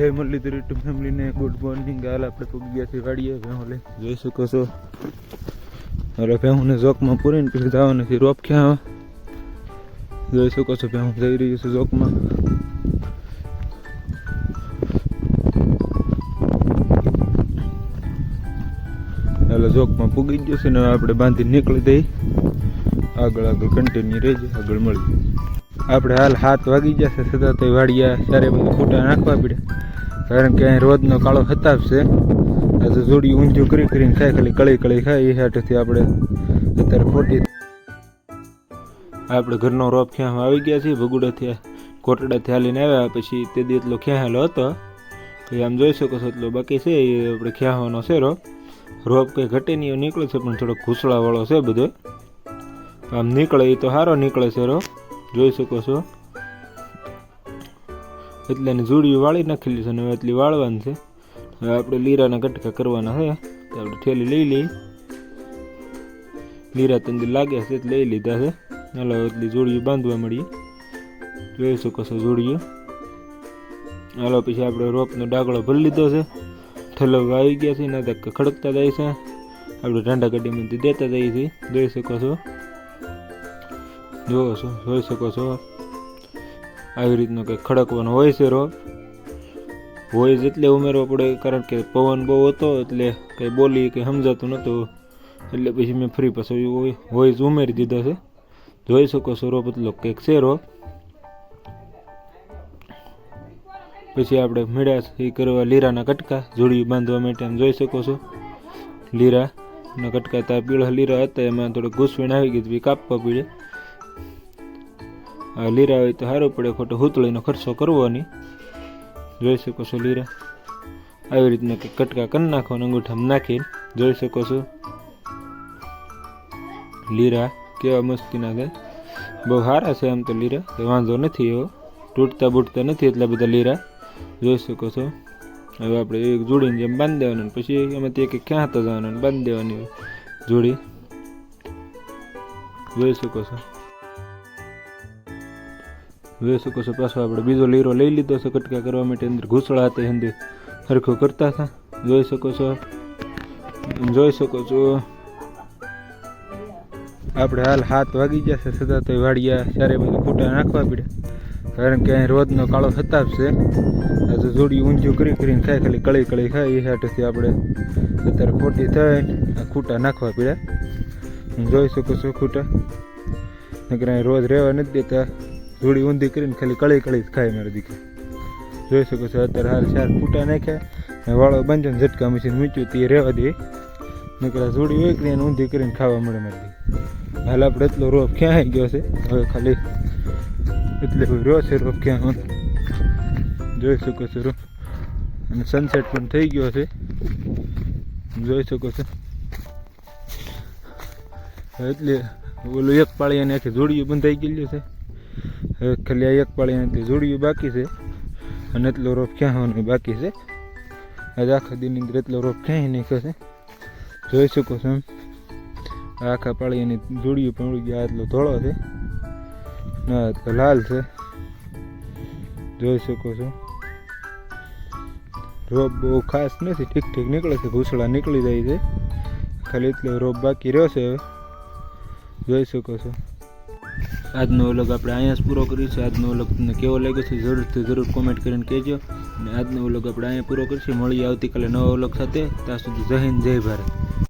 જય મુરલીધર યુટ્યુબ ફેમિલીને good morning હાલ આપણે પગી વાડીએ ભેહું જોઈ શકો છો. હવે ભેહુંને ઝોકમાં પૂરીને પછી જવાનું છે રોપ ક્યાં આવે જોઈ શકો છો ભેહું જઈ રહ્યું છે ઝોકમાં એટલે ઝોકમાં પૂગી ગયો છે ને આપણે બાંધી નીકળી દઈ આગળ આગળ કન્ટિન્યુ રહેજે, આગળ મળી આપણે હાલ હાથ વાગી જશે છતાં તો વાડિયા ચારે બધું ફોટા નાખવા પડ્યા. કારણ કે અહીં રોજનો કાળો હતાપ છે. આ તો જોડી ઊંધું કરી કરીને ખાય, ખાલી કળી કળી ખાય, એ હાટથી આપણે અત્યારે ખોટી આપણે ઘરનો રોપ ખ્યામાં આવી ગયા છીએ, ભગુડાથી કોટડાથી હાલીને આવ્યા, પછી તે દી એટલો ખ્યાહેલો હતો. તો આમ જોઈ શકો છો, એટલો બાકી છે, એ આપણે ખ્યાવાનો છે રોપ. રોપ કંઈ ઘટે નહીં નીકળે છે, પણ થોડો ઘૂસળાવાળો છે બધો. આમ નીકળે, એ તો સારો નીકળે છે રોપ. જોઈ શકો છો. એટલે એની જોડીઓ વાળી નાખેલી છે અને હવે એટલી વાળવાની છે. હવે આપણે લીરાના કટકા કરવાના છે. તો આપણે થેલી લઈ લઈ લીરા તંદી લાગ્યા છે લઈ લીધા છે. હાલો એટલી જોડીઓ બાંધવા મળીએ. જોઈ શકો છો જોડીઓ. હાલો, પછી આપણે રોપનો ડાગળો ભરી લીધો છે. ઠલવવા આવી ગયા છે ના તો ખડકતા જાય છે. આપણે ઠંડા ગાડીમાંથી દેતા જઈએ છીએ. જોઈ શકો છો. જોવો છો, જોઈ શકો છો. આવી રીતનો કંઈક ખડકવાનો હોય છે રોપ હોય એટલે ઉમેરવો પડે, કારણ કે પવન બહુ હતો એટલે કંઈ બોલી કંઈ સમજાતું નહોતું. એટલે પછી મેં ફ્રી પાછો હોય ઉમેરી દીધો છે. જોઈ શકો છો રોપ એટલો કંઈક છે રોપ પછી આપણે મીડા કરવા લીરાના કટકા, જોડી બાંધવા માટે આમ જોઈ શકો છો. લીરાના કટકા ત્યાં પીળા લીરા હતા, એમાં થોડું ઘૂસવીણ આવી ગઈ હતી, કાપવા પડે લીરા હોય તો સારું પડે, ખોટો હુતળીનો ખર્ચો કરવો જોઈ શકો છો લીરા. આવી રીતના કંઈક કટકા કરી નાખવાના, અંગૂઠામાં નાખીને જોઈ શકો છો. લીરા કેવા મસ્તીના છે બહુ સારા છે આમ તો લીરા વાંધો નથી એવો. તૂટતા બૂટતા નથી એટલા બધા લીરા. જોઈ શકો છો. હવે આપણે એક જોડીને જેમ બાંધી દેવાનું પછી એમાંથી એક ક્યાં હતા જવાનું અને બાંધી દેવાની જોડી. જોઈ શકો છો. જોઈ શકો છો, પાછો આપણે બીજો લીરો લઈ લીધો છે, કટકા કરવા માટે અંદર ઘૂસળા હતા અંદર સરખો કરતા હતા. જોઈ શકો છો. જોઈ શકો છો. આપણે હાલ હાથ વાગી ગયા છે, સદા તો વાડિયા ચારે બધું ફૂટા નાખવા પડ્યા. કારણ કે અહીં રોજનો કાળો હતાબ છે. હજુ જોડી ઊંધિયું કરી કરીને ખાય ખાલી કળી કળી ખાય એ હાટથી આપણે અત્યારે ખોટી આ ખૂટા નાખવા પડ્યા. જોઈ શકો છો ખૂટા. નકર રોજ રહેવા નથી દેતા. જોડી ઊંધી કરીને ખાલી કળી કળી ખાય મારી દીકરી. જોઈ શકો છો, અત્યારે હાલ ચાર ફૂટા નાખ્યા અને વાળો બંજન ને ઝટકા મશીન મૂક્યું તે રહેવા દે. નીકળ્યા જોડી હોય એને ઊંધી કરીને ખાવા મળે મારી હાલ આપણે એટલો રોપ ક્યાં આવી ગયો છે? હવે ખાલી એટલે રહ્યો છે રોપ ક્યાં જોઈ શકો છો, રોપ. અને સનસેટ પણ થઈ ગયો છે. જોઈ શકો છો. એટલે ઓલું એક પાળી અને આખી જોડીયું બંધાઈ ગયેલું છે. હવે ખાલી આ એક પાળી અને જોડીયું બાકી છે અને એટલો રોપ ક્યાં બાકી છે? આજે આખા દિનની અંદર એટલો રોપ ક્યાંય નાખ્યો છે જોઈ શકો છો એમ. આખા પાળીની જોડ્યું પણ ઉડી ગયા એટલો ધોળો છે. ના તો લાલ છે. જોઈ શકો છો. રોપ બહુ ખાસ નથી ઠીક ઠીક નીકળે છે ઘૂસડા નીકળી જાય છે. ખાલી એટલો રોપ બાકી રહ્યો છે હવે. જોઈ શકો છો. આજનો વ્લોગ આપણે અહીંયા જ પૂરો કરીશું. આજનો વ્લોગ તમને કેવો લાગ્યો છે જરૂરથી જરૂર કોમેન્ટ કરીને કહેજો. અને આજનો વ્લોગ આપણે અહીંયા પૂરો કરીશું. મળીએ આવતીકાલે નવો વ્લોગ સાથે. ત્યાં સુધી જય હિન્દ, જય ભારત.